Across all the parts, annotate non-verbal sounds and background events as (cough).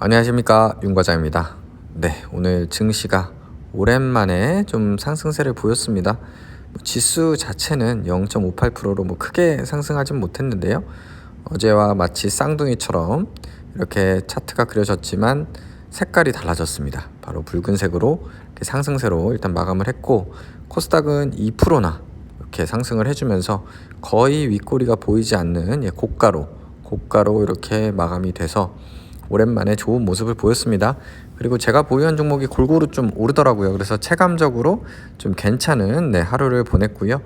안녕하십니까 윤과장입니다. 네 오늘 증시가 오랜만에 좀 상승세를 보였습니다. 뭐 지수 자체는 0.58%로 뭐 크게 상승하진 못했는데요. 어제와 마치 쌍둥이처럼 이렇게 차트가 그려졌지만 색깔이 달라졌습니다. 바로 붉은색으로 상승세로 일단 마감을 했고 코스닥은 2%나 이렇게 상승을 해주면서 거의 윗꼬리가 보이지 않는 예, 고가로 고가로 이렇게 마감이 돼서 오랜만에 좋은 모습을 보였습니다. 그리고 제가 보유한 종목이 골고루 좀 오르더라고요. 그래서 체감적으로 좀 괜찮은 네, 하루를 보냈고요.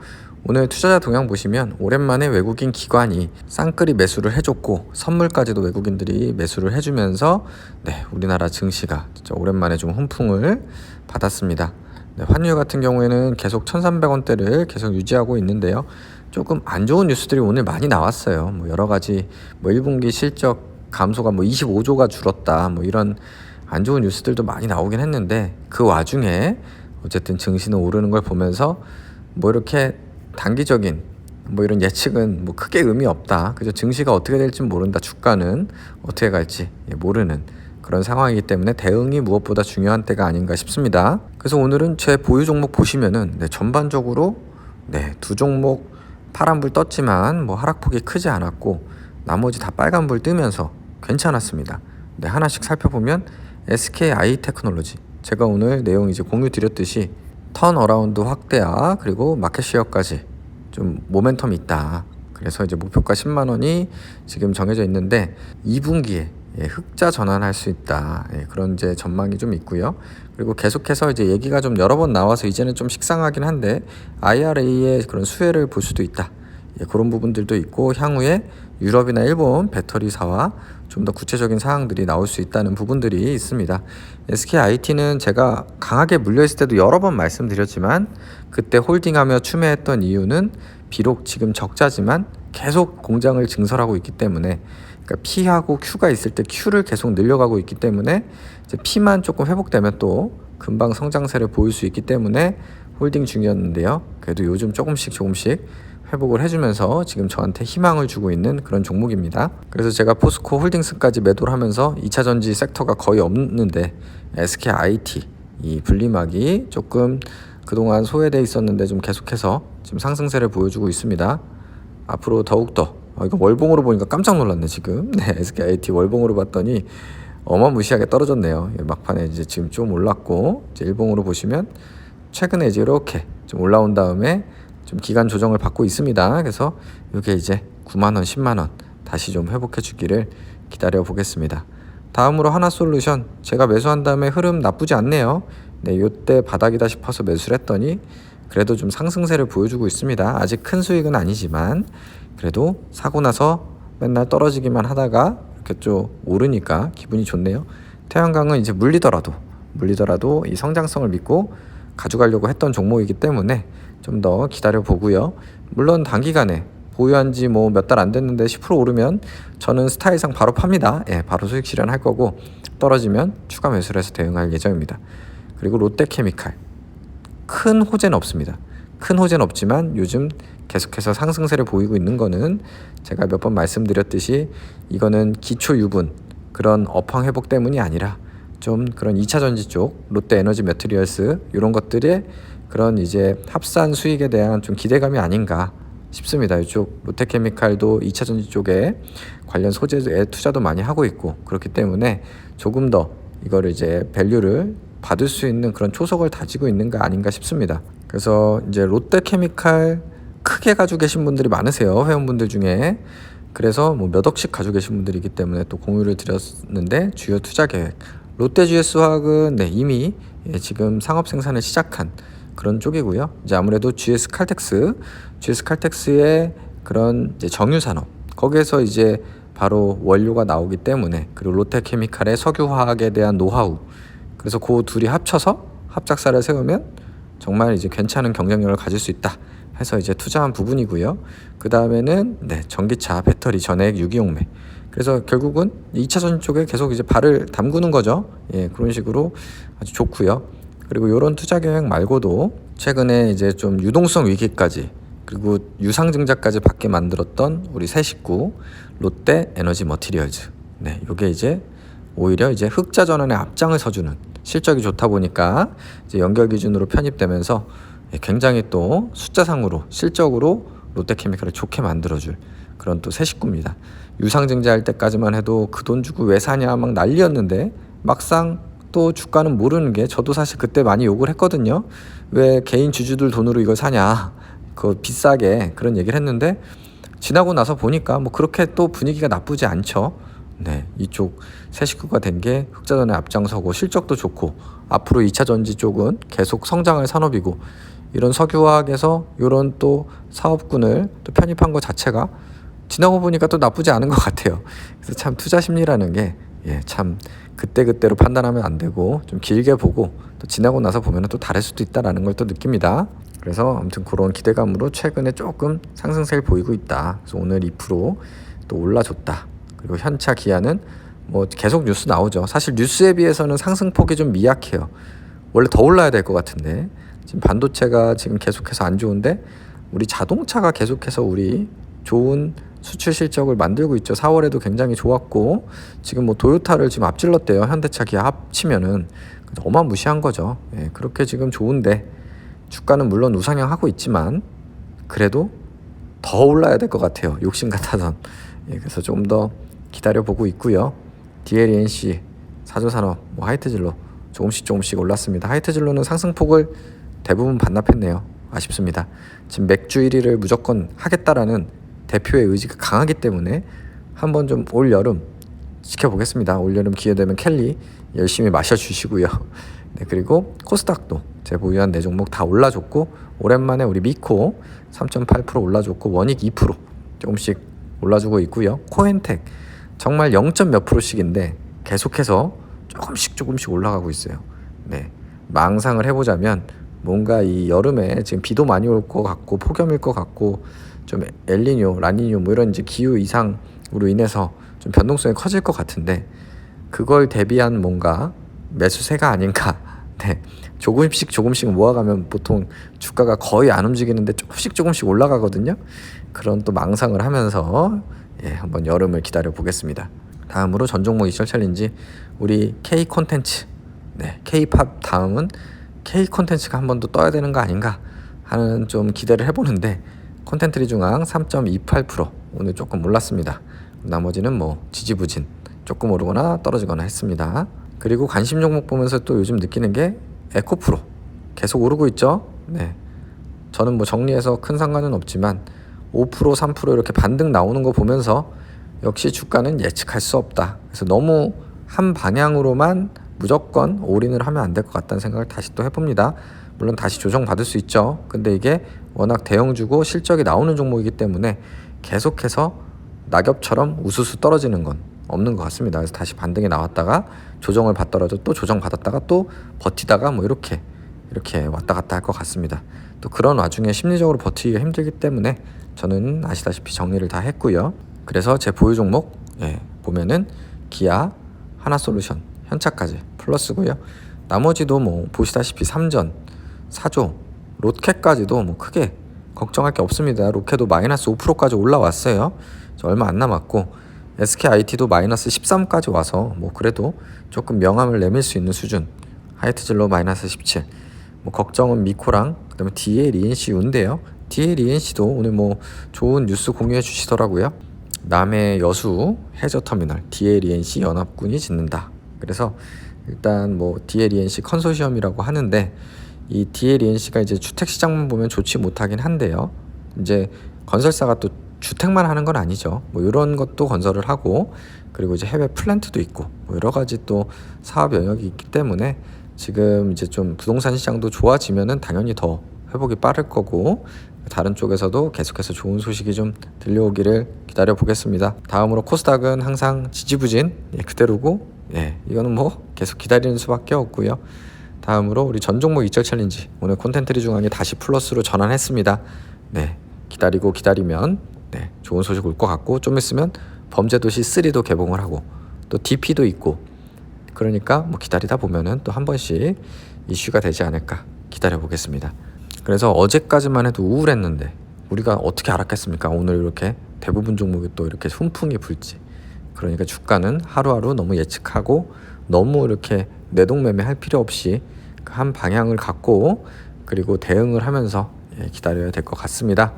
오늘 투자자 동향 보시면 오랜만에 외국인 기관이 쌍끌이 매수를 해줬고 선물까지도 외국인들이 매수를 해주면서 네, 우리나라 증시가 진짜 오랜만에 좀 훈풍을 받았습니다. 네, 환율 같은 경우에는 계속 1,300원대를 계속 유지하고 있는데요. 조금 안 좋은 뉴스들이 오늘 많이 나왔어요. 뭐 여러 가지 뭐 1분기 실적 감소가 뭐 25조가 줄었다 뭐 이런 안 좋은 뉴스들도 많이 나오긴 했는데 그 와중에 어쨌든 증시는 오르는 걸 보면서 뭐 이렇게 단기적인 뭐 이런 예측은 뭐 크게 의미 없다. 그죠? 증시가 어떻게 될지 모른다. 주가는 어떻게 갈지 예, 모르는 그런 상황이기 때문에 대응이 무엇보다 중요한 때가 아닌가 싶습니다. 그래서 오늘은 제 보유 종목 보시면은 네, 전반적으로 네, 두 종목 파란불 떴지만 뭐 하락폭이 크지 않았고 나머지 다 빨간불 뜨면서 괜찮았습니다. 네, 하나씩 살펴보면 SKI 테크놀로지 제가 오늘 내용 이제 공유 드렸듯이 턴 어라운드 확대와 그리고 마켓 시어까지 좀 모멘텀이 있다. 그래서 이제 목표가 10만 원이 지금 정해져 있는데 2분기에 예, 흑자 전환할 수 있다. 예, 그런 이제 전망이 좀 있고요. 그리고 계속해서 이제 얘기가 좀 여러 번 나와서 이제는 좀 식상하긴 한데 IRA의 그런 수혜를 볼 수도 있다. 예, 그런 부분들도 있고 향후에 유럽이나 일본 배터리사와 좀 더 구체적인 사항들이 나올 수 있다는 부분들이 있습니다. SKIT는 제가 강하게 물려있을 때도 여러 번 말씀드렸지만 그때 홀딩하며 추매했던 이유는 비록 지금 적자지만 계속 공장을 증설하고 있기 때문에 그러니까 P하고 Q가 있을 때 Q를 계속 늘려가고 있기 때문에 이제 P만 조금 회복되면 또 금방 성장세를 보일 수 있기 때문에 홀딩 중이었는데요. 그래도 요즘 조금씩 조금씩 회복을 해주면서 지금 저한테 희망을 주고 있는 그런 종목입니다. 그래서 제가 포스코 홀딩스까지 매도를 하면서 2차 전지 섹터가 거의 없는데 SK IT 이 분리막이 조금 그동안 소외돼 있었는데 좀 계속해서 지금 상승세를 보여주고 있습니다. 앞으로 더욱더 어, 이거 월봉으로 보니까 깜짝 놀랐네 지금 (laughs) 네, SK IT 월봉으로 봤더니 어마무시하게 떨어졌네요. 예, 막판에 이제 지금 좀 올랐고 이제 일봉으로 보시면 최근에 이제 이렇게 좀 올라온 다음에 좀 기간 조정을 받고 있습니다. 그래서 이게 이제 9만 원, 10만 원 다시 좀 회복해 주기를 기다려 보겠습니다. 다음으로 하나솔루션 제가 매수한 다음에 흐름 나쁘지 않네요. 네, 요때 바닥이다 싶어서 매수를 했더니 그래도 좀 상승세를 보여주고 있습니다. 아직 큰 수익은 아니지만 그래도 사고 나서 맨날 떨어지기만 하다가 이렇게 좀 오르니까 기분이 좋네요. 태양광은 이제 물리더라도 물리더라도 이 성장성을 믿고 가져가려고 했던 종목이기 때문에 좀 더 기다려 보고요. 물론 단기간에 보유한 지 뭐 몇 달 안 됐는데 10% 오르면 저는 스타일상 바로 팝니다. 예, 바로 수익 실현할 거고 떨어지면 추가 매수를 해서 대응할 예정입니다. 그리고 롯데케미칼 큰 호재는 없습니다. 큰 호재는 없지만 요즘 계속해서 상승세를 보이고 있는 거는 제가 몇 번 말씀드렸듯이 이거는 기초 유분 그런 업황 회복 때문이 아니라 좀 그런 2차 전지 쪽 롯데 에너지 매트리얼스 이런 것들의 그런 이제 합산 수익에 대한 좀 기대감이 아닌가 싶습니다. 이쪽 롯데케미칼도 2차 전지 쪽에 관련 소재에 투자도 많이 하고 있고 그렇기 때문에 조금 더 이거를 이제 밸류를 받을 수 있는 그런 초석을 다지고 있는 거 아닌가 싶습니다. 그래서 이제 롯데케미칼 크게 가지고 계신 분들이 많으세요. 회원분들 중에. 그래서 뭐 몇 억씩 가지고 계신 분들이기 때문에 또 공유를 드렸는데 주요 투자 계획. 롯데 GS 화학은 네, 이미 예, 지금 상업 생산을 시작한 그런 쪽이고요. 이제 아무래도 GS 칼텍스, GS 칼텍스의 그런 정유 산업 거기에서 이제 바로 원료가 나오기 때문에 그리고 롯데케미칼의 석유화학에 대한 노하우 그래서 그 둘이 합쳐서 합작사를 세우면 정말 이제 괜찮은 경쟁력을 가질 수 있다 해서 이제 투자한 부분이고요. 그 다음에는 네 전기차 배터리 전액 유기용매 그래서 결국은 2차 전 쪽에 계속 이제 발을 담그는 거죠. 예, 그런 식으로 아주 좋고요. 그리고 이런 투자 계획 말고도 최근에 이제 좀 유동성 위기까지 그리고 유상증자까지 받게 만들었던 우리 새 식구 롯데 에너지 머티리얼즈. 네, 요게 이제 오히려 이제 흑자 전환의 앞장을 서주는 실적이 좋다 보니까 이제 연결 기준으로 편입되면서 예, 굉장히 또 숫자상으로 실적으로 롯데케미칼을 좋게 만들어줄 그런 또 새 식구입니다. 유상증자 할 때까지만 해도 그 돈 주고 왜 사냐 막 난리였는데 막상 또 주가는 모르는 게 저도 사실 그때 많이 욕을 했거든요. 왜 개인 주주들 돈으로 이걸 사냐. 그 비싸게 그런 얘기를 했는데 지나고 나서 보니까 뭐 그렇게 또 분위기가 나쁘지 않죠. 네, 이쪽 새 식구가 된 게 흑자전에 앞장서고 실적도 좋고 앞으로 2차 전지 쪽은 계속 성장할 산업이고 이런 석유화학에서 이런 또 사업군을 또 편입한 것 자체가 지나고 보니까 또 나쁘지 않은 것 같아요. 그래서 참 투자 심리라는 게 예, 참 그때 그때로 판단하면 안 되고 좀 길게 보고 또 지나고 나서 보면 또 다를 수도 있다라는 걸 또 느낍니다. 그래서 아무튼 그런 기대감으로 최근에 조금 상승세를 보이고 있다. 그래서 오늘 2%또 올라줬다. 그리고 현차 기아는 뭐 계속 뉴스 나오죠. 사실 뉴스에 비해서는 상승폭이 좀 미약해요. 원래 더 올라야 될 것 같은데 지금 반도체가 지금 계속해서 안 좋은데 우리 자동차가 계속해서 우리 좋은 수출 실적을 만들고 있죠. 4월에도 굉장히 좋았고 지금 뭐 도요타를 지금 앞질렀대요. 현대차 기아 합치면은 어마무시한 거죠. 예, 그렇게 지금 좋은데 주가는 물론 우상향하고 있지만 그래도 더 올라야 될 것 같아요. 욕심 같아선. 예, 그래서 좀 더 기다려 보고 있고요. DLNC 사조산업 뭐 하이트진로 조금씩 조금씩 올랐습니다. 하이트진로는 상승폭을 대부분 반납했네요. 아쉽습니다. 지금 맥주 1위를 무조건 하겠다라는 대표의 의지가 강하기 때문에 한번 좀 올 여름 지켜보겠습니다. 올 여름 기회 되면 켈리 열심히 마셔주시고요. (laughs) 네, 그리고 코스닥도 제 보유한 네 종목 다 올라줬고 오랜만에 우리 미코 3.8% 올라줬고 원익 2% 조금씩 올라주고 있고요. 코엔텍 정말 0. 몇 프로씩인데 계속해서 조금씩 조금씩 올라가고 있어요. 네. 망상을 해보자면 뭔가 이 여름에 지금 비도 많이 올 것 같고 폭염일 것 같고 좀 엘니뇨, 라니뇨 뭐 이런 이제 기후 이상으로 인해서 좀 변동성이 커질 것 같은데 그걸 대비한 뭔가 매수세가 아닌가. (laughs) 네. 조금씩 조금씩 모아가면 보통 주가가 거의 안 움직이는데 조금씩 조금씩 올라가거든요. 그런 또 망상을 하면서 예, 한번 여름을 기다려 보겠습니다. 다음으로 전 종목 이셜 챌린지 우리 K 콘텐츠 네, K-팝 다음은 K 콘텐츠가 한 번 더 떠야 되는 거 아닌가 하는 좀 기대를 해보는데 콘텐츠리 중앙 3.28% 오늘 조금 올랐습니다. 나머지는 뭐 지지부진 조금 오르거나 떨어지거나 했습니다. 그리고 관심 종목 보면서 또 요즘 느끼는 게 에코프로 계속 오르고 있죠. 네. 저는 뭐 정리해서 큰 상관은 없지만 5% 3% 이렇게 반등 나오는 거 보면서 역시 주가는 예측할 수 없다. 그래서 너무 한 방향으로만 무조건 올인을 하면 안 될 것 같다는 생각을 다시 또 해봅니다. 물론 다시 조정 받을 수 있죠. 근데 이게 워낙 대형주고 실적이 나오는 종목이기 때문에 계속해서 낙엽처럼 우수수 떨어지는 건 없는 것 같습니다. 그래서 다시 반등이 나왔다가 조정을 받더라도 또 조정 받았다가 또 버티다가 뭐 이렇게 이렇게 왔다 갔다 할 것 같습니다. 또 그런 와중에 심리적으로 버티기가 힘들기 때문에 저는 아시다시피 정리를 다 했고요. 그래서 제 보유 종목 예, 보면은 기아, 하나솔루션, 현차까지 플러스고요. 나머지도 뭐 보시다시피 삼전, 사조, 롯캣까지도 뭐 크게 걱정할 게 없습니다. 롯캣도 마이너스 5%까지 올라왔어요. 얼마 안 남았고 SKIT도 마이너스 13까지 와서 뭐 그래도 조금 명함을 내밀 수 있는 수준. 하이트질로 마이너스 17. 뭐 걱정은 미코랑 그다음에 DL ENC 운데요. DL ENC도 오늘 뭐 좋은 뉴스 공유해 주시더라고요. 남해 여수 해저 터미널 DL ENC 연합군이 짓는다. 그래서 일단 뭐 DL ENC 컨소시엄이라고 하는데 이 DL ENC가 이제 주택 시장만 보면 좋지 못하긴 한데요. 이제 건설사가 또 주택만 하는 건 아니죠. 뭐 이런 것도 건설을 하고 그리고 이제 해외 플랜트도 있고 뭐 여러 가지 또 사업 영역이 있기 때문에 지금 이제 좀 부동산 시장도 좋아지면은 당연히 더 회복이 빠를 거고 다른 쪽에서도 계속해서 좋은 소식이 좀 들려오기를 기다려 보겠습니다. 다음으로 코스닥은 항상 지지부진 예, 그대로고 예, 이거는 뭐 계속 기다리는 수밖에 없고요. 다음으로 우리 전 종목 이절 챌린지 오늘 콘텐츠리 중앙에 다시 플러스로 전환했습니다. 네, 기다리고 기다리면 네, 좋은 소식 올 것 같고 좀 있으면 범죄도시 3도 개봉을 하고 또 DP도 있고 그러니까 뭐 기다리다 보면은 또 한 번씩 이슈가 되지 않을까 기다려 보겠습니다. 그래서 어제까지만 해도 우울했는데 우리가 어떻게 알았겠습니까? 오늘 이렇게 대부분 종목이 또 이렇게 훈풍이 불지. 그러니까 주가는 하루하루 너무 예측하고 너무 이렇게 내동매매 할 필요 없이 한 방향을 갖고 그리고 대응을 하면서 예, 기다려야 될 것 같습니다.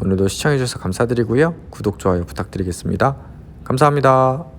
오늘도 시청해 주셔서 감사드리고요. 구독, 좋아요 부탁드리겠습니다. 감사합니다.